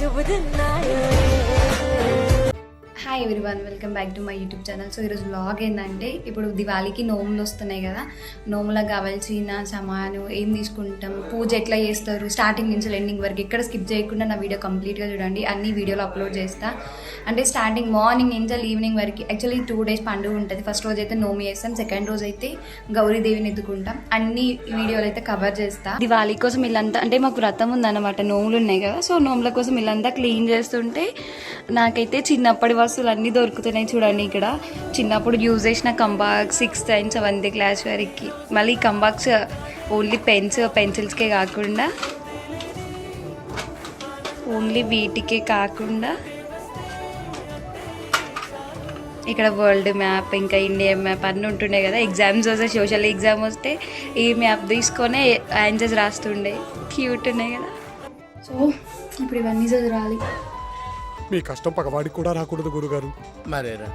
ശുഭദിനായ hi one welcome back to my YouTube channel so ఈరోజు blog ఏంటంటే ఇప్పుడు దివాళీకి నోములు వస్తున్నాయి కదా. నోములకు కావాల్సిన సమాను ఏం తీసుకుంటాం పూజ ఎట్లా చేస్తారు స్టార్టింగ్ నుంచి ఎండింగ్ వరకు ఎక్కడ స్కిప్ చేయకుండా నా వీడియో కంప్లీట్గా చూడండి. అన్ని వీడియోలు అప్లోడ్ చేస్తా. అంటే స్టార్టింగ్ మార్నింగ్ నుంచి ఈవినింగ్ వరకు యాక్చువల్లీ టూ డేస్ పండుగ ఉంటుంది. ఫస్ట్ రోజు అయితే నోము చేస్తాం సెకండ్ రోజు అయితే గౌరీదేవిని ఎత్తుకుంటాం. అన్ని వీడియోలు అయితే కవర్ చేస్తా. దివాళీ కోసం ఇల్లంతా అంటే మాకు వ్రతం ఉందన్నమాట నోములు ఉన్నాయి కదా. సో నోముల కోసం ఇల్లంతా క్లీన్ చేస్తుంటే నాకైతే చిన్నప్పటి వస్తువులు అన్నీ దొరుకుతున్నాయి చూడండి ఇక్కడ. చిన్నప్పుడు యూజ్ చేసిన కంబాక్స్ సిక్స్త్ అండ్ సెవెంత్ క్లాస్ వరకు. మళ్ళీ కంబాక్స్ ఓన్లీ పెన్స్ పెన్సిల్స్కే కాకుండా ఓన్లీ వీటికే కాకుండా ఇక్కడ వరల్డ్ మ్యాప్ ఇంకా ఇండియా మ్యాప్ అన్నీ ఉంటుండే కదా. ఎగ్జామ్స్ వస్తే సోషల్ ఎగ్జామ్ వస్తే ఈ మ్యాప్ తీసుకొనే ఆన్సర్స్ రాస్తుండే. క్యూట్ ఉన్నాయి కదా. సో ఇప్పుడు ఇవన్నీ చదవాలి. మీ కష్టం పగవాడికి కూడా రాకూడదు గురుగారు. మరేరా?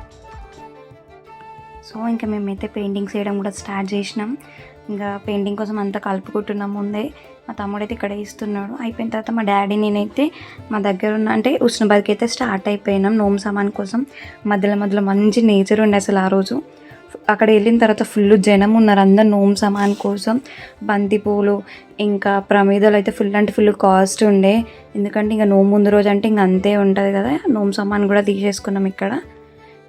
సో ఇంకా మేమైతే పెయింటింగ్స్ వేయడం కూడా స్టార్ట్ చేసినాం. ఇంకా పెయింటింగ్ కోసం అంతా కలుపుకుంటున్నాం ముందే. మా తమ్ముడైతే ఇక్కడ ఇస్తున్నాడు. అయిపోయిన తర్వాత మా డాడీ నేనైతే మా దగ్గర ఉన్న అంటే ఉష్ణబాద్కి అయితే స్టార్ట్ అయిపోయినాం నోమ్ సామాన్ కోసం. మధ్యలో మధ్యలో మంచి నేచర్ ఉండే అసలు ఆ రోజు. అక్కడ వెళ్ళిన తర్వాత ఫుల్ జనం ఉన్నారు అందరు నోమ్ సామాన్ కోసం. బంతిపూలు ఇంకా ప్రమేదాలు అయితే ఫుల్ అంటే ఫుల్ కాస్ట్ ఉండే. ఎందుకంటే ఇంకా నోము ముందు రోజు అంటే ఇంకా అంతే ఉంటుంది కదా. నోమ్ సామాన్ కూడా తీసేసుకున్నాం ఇక్కడ.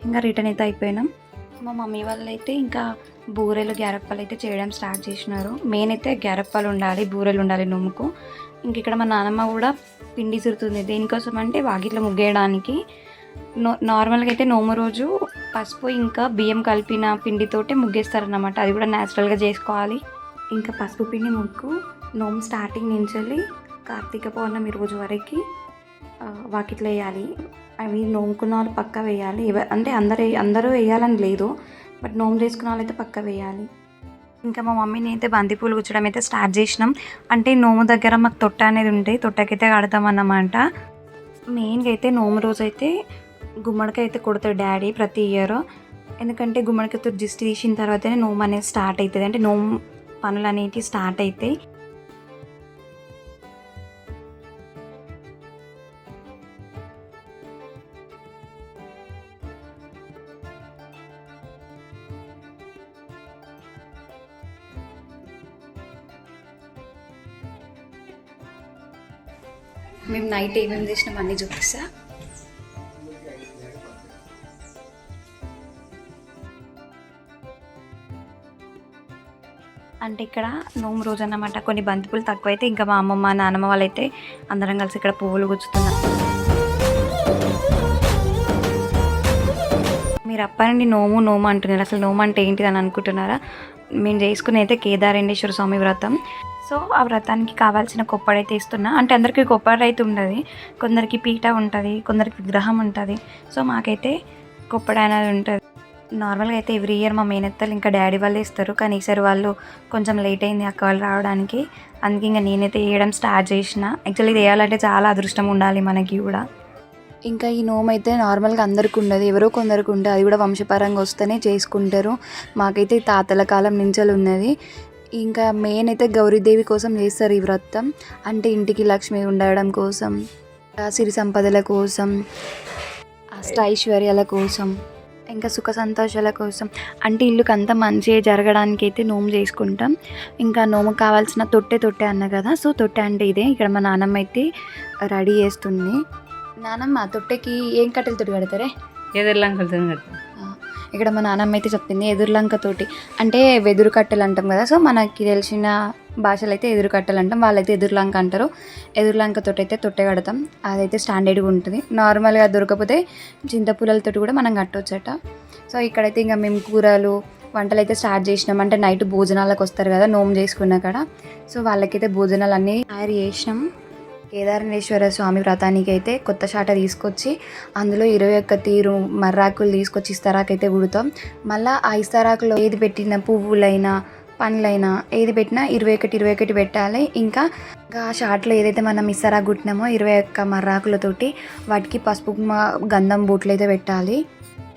ఇంకా రిటర్న్ అయితే అయిపోయినాం. మా మమ్మీ వాళ్ళు అయితే ఇంకా బూరెలు గ్యారప్పాలు అయితే చేయడం స్టార్ట్ చేసినారు. మెయిన్ అయితే గ్యారప్పాలు ఉండాలి బూరెలు ఉండాలి నోముకు. ఇంక ఇక్కడ మా నాన్నమ్మ కూడా పిండి సురుతుంది. దేనికోసం అంటే వాకిట్లో ముగ్గేయడానికి. నో నార్మల్గా అయితే నోము రోజు పసుపు ఇంకా బియ్యం కలిపిన పిండితోటే ముగ్గేస్తారన్నమాట. అది కూడా న్యాచురల్గా చేసుకోవాలి. ఇంకా పసుపు పిండి ముగ్గు నోము స్టార్టింగ్ నుంచి వెళ్ళి కార్తీక పౌర్ణమి రోజు వరకు వాకిట్లో వేయాలి. అవి నోముకున్న వాళ్ళు పక్క వేయాలి. ఎవ- అంటే అందరు అందరూ వేయాలని లేదు. బట్ నోము చేసుకున్న వాళ్ళు అయితే పక్క వేయాలి. ఇంకా మా మమ్మీని అయితే బంతిపూలు గుచ్చడం అయితే స్టార్ట్ చేసినాం. అంటే నోము దగ్గర మాకు తొట్ట అనేది ఉంటాయి తొట్టకైతే కడతాం అన్నమాట మెయిన్గా అయితే నోము రోజు అయితే గుమ్మడికాయ అయితే కొడతాడు డాడీ ప్రతి ఇయర్. ఎందుకంటే గుమ్మడికాయతో జిస్ట్ తీసిన తర్వాతనే నోము అనేది స్టార్ట్ అవుతుంది. అంటే నోము పనులు అనేవి స్టార్ట్ అవుతాయి. మేము నైట్ ఏమేమి చేసినాం అన్నీ చూపిస్తా. అంటే ఇక్కడ నోము రోజు అన్నమాట కొన్ని బంతిపూలు తక్కువైతే ఇంకా మా అమ్మమ్మ నాన్నమ్మ వాళ్ళైతే అందరం కలిసి ఇక్కడ పువ్వులు గుచ్చుతున్నారు మీరు అప్పటి నుండి నోము నోము అంటున్నారు. అసలు నోము అంటే ఏంటిది అని అనుకుంటున్నారా? మేము చేసుకునే అయితే కేదారేండేశ్వర స్వామి వ్రతం. సో ఆ వ్రతానికి కావాల్సిన కొప్పడి అయితే ఇస్తున్నా. అంటే అందరికీ కొప్పడి అయితే ఉండదు. కొందరికి పీట ఉంటుంది కొందరికి విగ్రహం ఉంటుంది. సో మాకైతే కొప్పడి అనేది ఉంటుంది. నార్మల్గా అయితే ఎవ్రీ ఇయర్ మా మేనత్తలు ఇంకా డాడీ వాళ్ళే ఇస్తారు. కానీ ఈసారి వాళ్ళు కొంచెం లేట్ అయింది అక్క వాళ్ళు రావడానికి. అందుకే ఇంకా నేనైతే వేయడం స్టార్ట్ చేసిన. యాక్చువల్లీ ఇది వేయాలంటే చాలా అదృష్టం ఉండాలి మనకి కూడా. ఇంకా ఈ నోమ్ అయితే నార్మల్గా అందరికి ఉండదు. ఎవరో కొందరికి ఉంటుంది అది కూడా వంశపరంగా వస్తేనే చేసుకుంటారు. మాకైతే తాతల కాలం నుంచి ఉన్నది. ఇంకా మెయిన్ అయితే గౌరీదేవి కోసం చేస్తారు ఈ వ్రతం. అంటే ఇంటికి లక్ష్మి ఉండడం కోసం సిరి సంపదల కోసం అష్ట ఐశ్వర్యాల కోసం. ఇంకా సుఖ సంతోషాల కోసం. అంటే ఇల్లుకి అంతా మంచిగా జరగడానికి అయితే నోము చేసుకుంటాం. ఇంకా నోము కావాల్సిన తొట్టె తొట్టె అన్న కదా సో తొట్టె అంటే ఇదే. ఇక్కడ మా నాన్నమ్మ అయితే రెడీ చేస్తుంది. నానమ్మ తొట్టెకి ఏం కట్టెలు తొట్టి కడతారే? ఎదురులంకలతో కడతాం. ఇక్కడ మా నాన్నమ్మ అయితే చెప్పింది ఎదురులంక తోటి. అంటే వెదురు కట్టెలు అంటాం కదా సో మనకి తెలిసిన భాషలు అయితే ఎదురు కట్టెలు అంటాం వాళ్ళైతే ఎదురులంక అంటారు. ఎదురులంకతో అయితే తొట్టె కడతాం. అదైతే స్టాండర్డ్గా ఉంటుంది. నార్మల్గా దొరకకపోతే చింతపూలతో కూడా మనం కట్టవచ్చట సో ఇక్కడైతే ఇంకా మేము కూరలు వంటలు అయితే స్టార్ట్ చేసినాం. అంటే నైట్ భోజనాలకు వస్తారు కదా నోము చేసుకున్న కాడ. సో వాళ్ళకైతే భోజనాలు అన్నీ తయారు చేసినాం. కేదారణేశ్వర స్వామి వ్రతానికి అయితే కొత్త షాట తీసుకొచ్చి అందులో ఇరవై ఒక్క తీరు మర్రాకులు తీసుకొచ్చి ఇస్తారాకైతే కుడతాం. మళ్ళీ ఆ ఇస్తరాకులో ఏది పెట్టిన పువ్వులైనా పనులైనా ఏది పెట్టినా ఇరవై ఒకటి ఇరవై ఒకటి పెట్టాలి. ఇంకా ఇంకా షార్ట్లో ఏదైతే మనం ఇస్తరా కుట్టినామో ఇరవై ఒక్క మర్రాకులతోటి వాటికి పసుపు గంధం బూట్లు అయితే పెట్టాలి.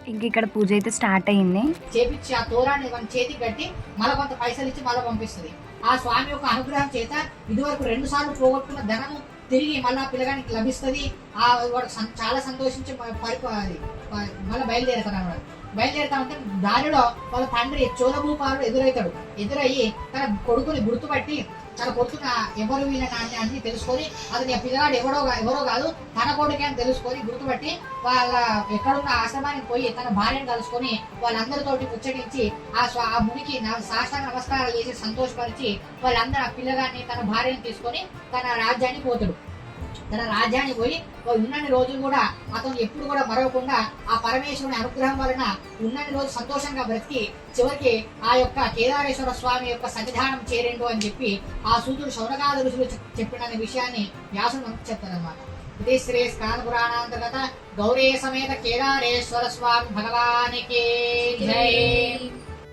ఇంక ఇక్కడ పూజ అయితే స్టార్ట్ అయింది. చేపించి ఆ తోరాన్ని మన చేతికి కట్టి మళ్ళీ కొంత పైసలు ఇచ్చి మళ్ళీ పంపిస్తుంది. ఆ స్వామి యొక్క అనుగ్రహం చేత ఇదివరకు రెండు సార్లు పోగొట్టుకున్న ధనము తిరిగి మళ్ళీ ఆ పిల్లగానికి లభిస్తుంది. ఆ వాడు చాలా సంతోషించి మ- మళ్ళీ బయలుదేరుతాడు బయలుదేరుతా ఉంటే దారిలో వాళ్ళ తండ్రి చోళభూపాలుడు ఎదురవుతాడు. ఎదురయ్యి తన కొడుకుని గుర్తుపట్టి తన కొడుకున ఎవరు వీళ్ళ అన్ని అన్ని తెలుసుకొని అతని పిల్లవాడు పిల్లగాడు ఎవరో ఎవరో కాదు తన కొడుకే అని తెలుసుకొని గుర్తుపట్టి వాళ్ళ ఎక్కడున్న ఆశ్రమానికి పోయి తన భార్యను కలుసుకొని వాళ్ళందరితోటి ముచ్చటించి ఆ స్వా ఆ మునికి నా- సాష్టాంగ నమస్కారాలు చేసి సంతోషపరిచి వాళ్ళందరూ ఆ పిల్లగాన్ని తన భార్యను తీసుకొని తన రాజ్యానికి పోతాడు. తన రాజ్యాన్ని పోయి ఉన్నన్ని రోజులు కూడా అతను ఎప్పుడు కూడా మరవకుండా ఆ పరమేశ్వరుని అనుగ్రహం వలన ఉన్నన్ని రోజు సంతోషంగా బ్రతికి చివరికి ఆ యొక్క కేదారేశ్వర స్వామి యొక్క సన్నిధానం చేరేండు అని చెప్పి ఆ సూతుడు శౌనకాద ఋషులు చెప్పిన విషయాన్ని వ్యాసుడు మనకు చెప్తారన్నమాట ఇది శ్రీ స్కాంద పురాణాంతర్గత గౌరీ సమేత కేదారేశ్వర స్వామి భగవానికి జై.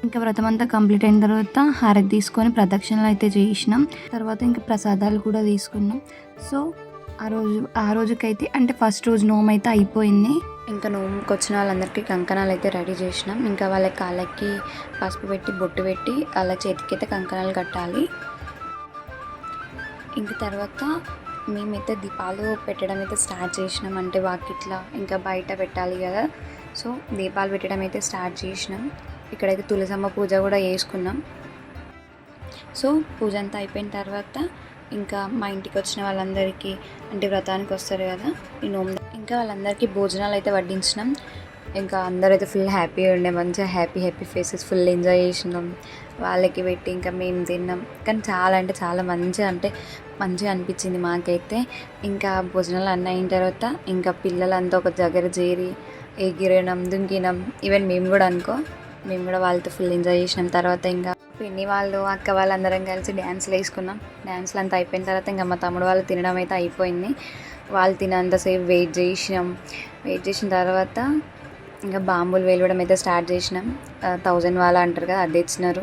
ఇంకా వ్రతం అంతా కంప్లీట్ అయిన తర్వాత హారతి తీసుకొని ప్రదక్షిణలు అయితే చేసినాం తర్వాత ఇంకా ప్రసాదాలు కూడా తీసుకున్నాం. సో ఆ రోజు ఆ రోజుకైతే అంటే ఫస్ట్ రోజు నోము అయితే అయిపోయింది. ఇంకా నోముకి వచ్చిన వాళ్ళందరికీ కంకణాలు అయితే రెడీ చేసినాం. ఇంకా వాళ్ళ కాళ్ళకి పసుపు పెట్టి బొట్టు పెట్టి వాళ్ళ చేతికి అయితే కంకణాలు కట్టాలి. ఇంక తర్వాత మేమైతే దీపాలు పెట్టడం అయితే స్టార్ట్ చేసినాం. అంటే వాకిట్లా ఇంకా బయట పెట్టాలి కదా. సో దీపాలు పెట్టడం అయితే స్టార్ట్ చేసినాం. ఇక్కడైతే తులసమ్మ పూజ కూడా చేసుకున్నాం. సో పూజ అంతా అయిపోయిన తర్వాత ఇంకా మా ఇంటికి వచ్చిన వాళ్ళందరికీ అంటే వ్రతానికి వస్తారు కదా ఈ నోము. ఇంకా వాళ్ళందరికీ భోజనాలు అయితే వడ్డించినాం. ఇంకా అందరైతే ఫుల్ హ్యాపీగా ఉండే మంచిగా happy happy faces full enjoy చేసినాం. వాళ్ళకి పెట్టి ఇంకా మేము తిన్నాం. కానీ చాలా అంటే చాలా మంచిగా అంటే మంచిగా అనిపించింది మాకైతే. ఇంకా భోజనాలు అన్న అయిన తర్వాత ఇంకా పిల్లలంతా ఒక దగ్గర చేరి ఎగిరినాం దుంకినాం. ఈవెన్ మేము కూడా అనుకో మేము కూడా వాళ్ళతో ఫుల్ ఎంజాయ్ చేసినాం. తర్వాత ఇంకా పిన్ని వాళ్ళు అక్క వాళ్ళందరం కలిసి డ్యాన్స్లు వేసుకున్నాం. డ్యాన్స్లు అంతా అయిపోయిన తర్వాత ఇంకా మా తమ్ముడు వాళ్ళు తినడం అయితే అయిపోయింది. వాళ్ళు తినంతసేపు వెయిట్ చేసినాం. వెయిట్ చేసిన తర్వాత ఇంకా బాంబులు వేలవడం అయితే స్టార్ట్ చేసినాం. థౌజండ్ వాళ్ళ అంటారు కదా అది తెచ్చినారు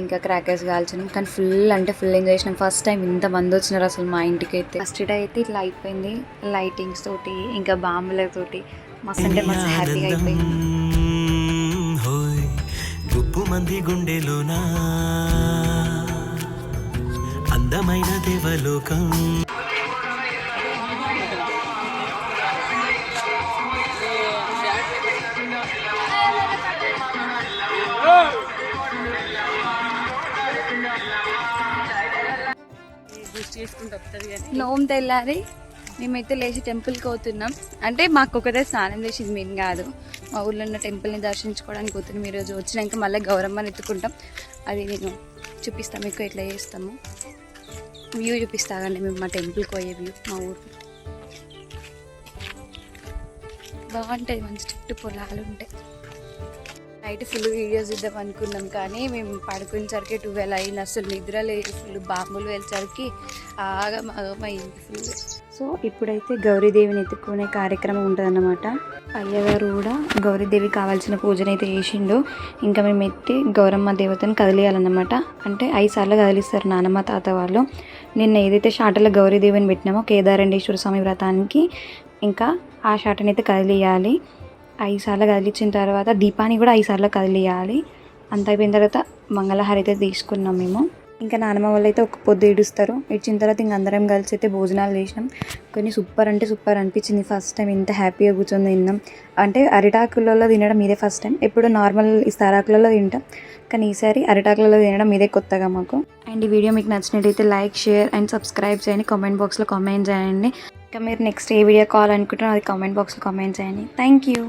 ఇంకా క్రాకర్స్ కాల్చినాం. కానీ ఫుల్ అంటే ఫుల్ ఎంజాయ్ చేసినాం. ఫస్ట్ టైం ఇంతమంది వచ్చినారు అసలు మా ఇంటికి అయితే. ఫస్ట్ డే అయితే ఇట్లా అయిపోయింది. లైటింగ్స్ తోటి ఇంకా బాంబులతోటి మస్తు అంటే మస్తు హ్యాపీగా అయిపోయింది. గుప్పు మంది గుండెలోనా. అందమైన దేవలోకం. నోము తెల్లారి మేమైతే లేచి టెంపుల్కి పోతున్నాం. అంటే మాకు ఒకటే స్నానం చేసింది మేము కాదు. మా ఊర్లో ఉన్న టెంపుల్ని దర్శించుకోవడానికి పోతున్నాం. ఈరోజు వచ్చినాక మళ్ళీ గౌరమ్మని ఎత్తుకుంటాం అది నేను చూపిస్తాం మీకు ఎట్లా చేస్తాము? వ్యూ చూపిస్తాగండి మేము మా టెంపుల్కి పోయే వ్యూ మా ఊరు. బాగుంటాయి మంచి చుట్టూ పొలాలు ఉంటాయి. నైట్ ఫుల్ వీడియోస్ ఇద్దాం అనుకున్నాం కానీ మేము పడుకునేసరికి ట్వెల్వ్ అయింది. అసలు నిద్ర లేదు ఫుల్ బాంబులు వెళ్ళేసరికి ఆగమాగమైంది ఫుల్ సో ఇప్పుడైతే గౌరీదేవిని ఎత్తుకునే కార్యక్రమం ఉంటుందన్నమాట. అయ్యగారు కూడా గౌరీదేవి కావాల్సిన పూజనైతే చేసిండు. ఇంకా మేము ఎత్తి గౌరమ్మ దేవతను కదిలియాలన్నమాట. అంటే ఐదు సార్లు కదిలిస్తారు నానమ్మ తాత వాళ్ళు. నిన్న ఏదైతే షాటలో గౌరీదేవిని పెట్టినామో కేదారండేశ్వర స్వామి వ్రతానికి ఇంకా ఆ షాటని అయితే కదిలియాలి. ఐదు సార్లు కదిలించిన తర్వాత దీపాన్ని కూడా ఐదు సార్లు కదిలియాలి. అంత అయిపోయిన తర్వాత మంగళహారి అయితే తీసుకున్నాం మేము. ఇంకా నానమ్మ వాళ్ళు అయితే ఒక పొద్దు ఏడుస్తారు. ఏడ్చిన తర్వాత ఇంక అందరం కలిసి అయితే భోజనాలు చేసినాం. కొన్ని సూపర్ అంటే సూపర్ అనిపించింది ఫస్ట్ టైం ఇంత హ్యాపీగా కూర్చొని తిన్నాం. అంటే అరిటాకులలో తినడం ఇదే ఫస్ట్ టైం. ఎప్పుడు నార్మల్ ఇస్తారాకులలో తింటాం. కానీ ఈసారి అరిటాకులలో తినడం ఇదే కొత్తగా మాకు. అండ్ ఈ వీడియో మీకు నచ్చినట్టయితే లైక్ షేర్ అండ్ సబ్స్క్రైబ్ చేయండి. కామెంట్ బాక్స్లో కామెంట్ చేయండి. ఇంకా మీరు నెక్స్ట్ ఏ వీడియో కావాలనుకుంటున్నారో అది కామెంట్ బాక్స్లో కామెంట్ చేయండి. Thank you.